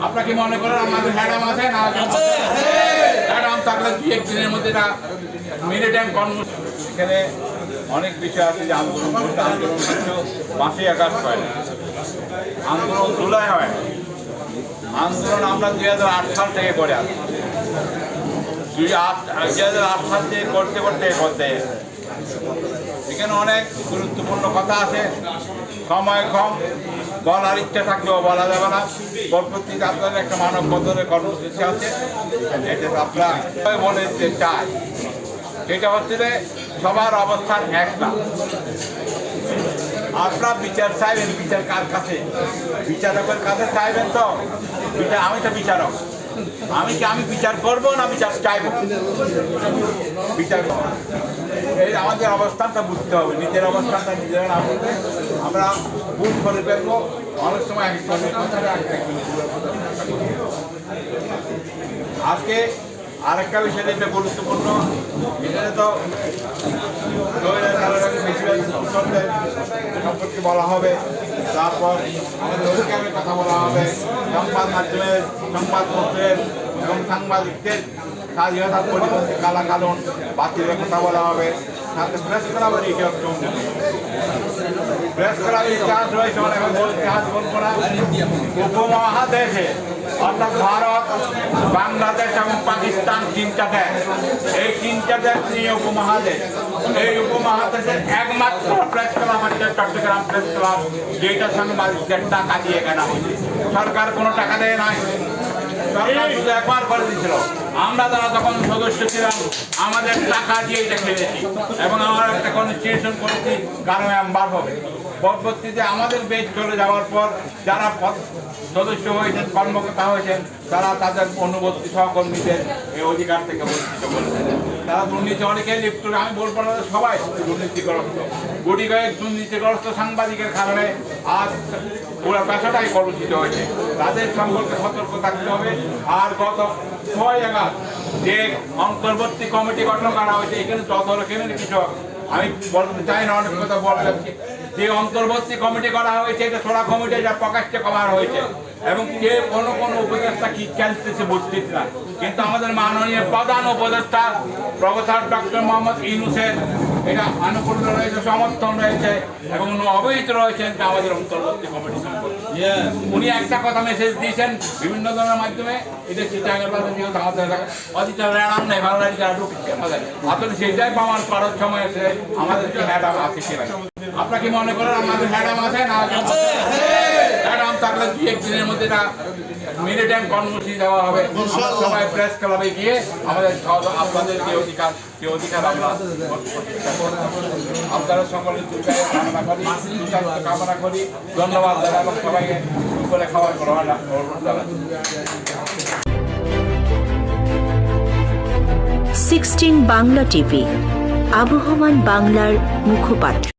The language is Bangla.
আপনারা কি মনে করেন আমাদের ম্যাডাম আছে না ম্যাডাম থাকলে দুই একদিনের মধ্যে এটা মিনিটাইম কর্মসূচি এখানে অনেক বিষয় আছে যে আন্দোলন করতে আন্দোলন কিন্তু মাসে আকাশ হয় না। আন্দোলন জুলাই হয় না। আন্দোলন আমরা দুই হাজার আট সাল থেকে করে আসছি। দুই আট দুই হাজার আট সাল থেকে করতে করতে করতে এখানে অনেক গুরুত্বপূর্ণ কথা আছে। সময় কম। বলার ইচ্ছা থাকলেও বলা যাবে না। পরবর্তীতে আপনাদের একটা মানব বদলের কর্মসূচি আছে। এটা আপনারা বলে দিতে চাই। সেটা হচ্ছে যে সবার অবস্থান এক না। আপনার বিচার চাইবেন বিচার কার কাছে? বিচারকের কাছে চাইবেন তো? আমি তো বিচারক। আমি কি, আমি বিচার করব না বিচার চাইব? বিচার। এই আমাদের অবস্থানটা বুঝতে হবে, নিজের অবস্থানটা নিজেরা না বুঝলে আমরা ভুল করে ফেলব। অনেক সময় এক আজকে আরেকটা বিষয় যেটা গুরুত্বপূর্ণ, এখানে তো সম্পর্কে বলা হবে। তারপর আমাদের অধিকারের কথা বলা হবে। সংবাদ মাধ্যমের সংবাদপত্রের এবং সাংবাদিকদের স্বাধীনতার পরিবর্তে কালা কানুন বাতিলের কথা বলা হবে। সাথে প্রেস ক্লাবের ইতিহাস প্রেস ক্লাবের ইতিহাস রয়েছে বল- ইতিহাস বলব না। উপমহাদেশে, অর্থাৎ ভারত, বাংলাদেশ এবং পাকিস্তান তিনটা দেশ। এই তিনটা দেশ নিয়ে উপমহাদেশ। এই উপমহাদেশের একমাত্র প্রেস ক্লাব হচ্ছে চট্টগ্রাম প্রেস ক্লাব যেটা সাংবাদিকদের টাকা দিয়ে কেনা হয়েছে। সরকার কোনো টাকা দেয় নাই। সরকার শুধু একবার করে দিয়েছিল। আমরা তারা তখন সদস্য ছিলাম, আমাদের টাকা দিয়ে এটা খেলেছি এবং আমরা একটা কনস্টিটিউশন করেছি, কারও বার হবে। পরবর্তীতে আমাদের বেশ চলে যাওয়ার পর যারা সদস্য হয়েছেন, কর্মকর্তা হয়েছেন, তারা তাদের অনুবর্তী সহকর্মীদের এই অধিকার থেকে বঞ্চিত করেছেন। তারা দুর্নীতি অনেকে লিপ্ত, আমি বলব না সবাই দুর্নীতিগ্রস্ত। গুটি কয়েক দুর্নীতিগ্রস্ত সাংবাদিকের কারণে আজ পুরো পেশাটাই কলুষিত হয়েছে। তাদের সম্পর্কে সতর্ক থাকতে হবে। আর গত ছয় জায়গা যে অন্তর্বর্তী কমিটি গঠন করা হয়েছে, এখানে যত রকমের কৃষক, আমি বলতে চাই না, অনেক কথা বলা যাচ্ছে যে অন্তর্বর্তী কমিটি করা হয়েছে, এটা ছোড়া কমিটি যা প্রকাশ্যে করা হয়েছে। এবং কে কোন কোন উপদেষ্টা কি খেলতেছে বুঝতেছে না। কিন্তু আমাদের মাননীয় প্রধান উপদেষ্টা, প্রফেসর ডক্টর মোহাম্মদ ইউনুসের এটা আনুকূল্য রয়েছে সমর্থন রয়েছে এবং উনি অবহিত রয়েছেন যে আমাদের অন্তর্বর্তী কমিটি সম্পর্কে উনি একটা কথা মেসেজ দিয়েছেন বিভিন্ন ধরনের মাধ্যমে এটা চিটাগের কথা দিয়ে আমাদের অধিকার রান নেই ভালো লাগে যারা ঢুকছে আমাদের আসলে সেইটাই প্রমাণ করার সময় এসে আমাদের কি ম্যাডাম আছে কিনা আপনারা কি মনে করেন আমাদের ম্যাডাম আছে না ম্যাডাম থাকলে দুই একদিনের মধ্যে এটা মিনিটাইম কর্মসূচি দেওয়া হবে। সবাই প্রেস ক্লাবে গিয়ে আমাদের আপনাদের যে অধিকার অধিকার আমরা আপনারা সকলে দুর্গায় কামনা করি কামনা করি। ধন্যবাদ জানাব সবাইকে দুপুরে খাবার গ্রহণ সিক্সটিন বাংলা টিভি আবহমান বাংলার মুখপাত্র।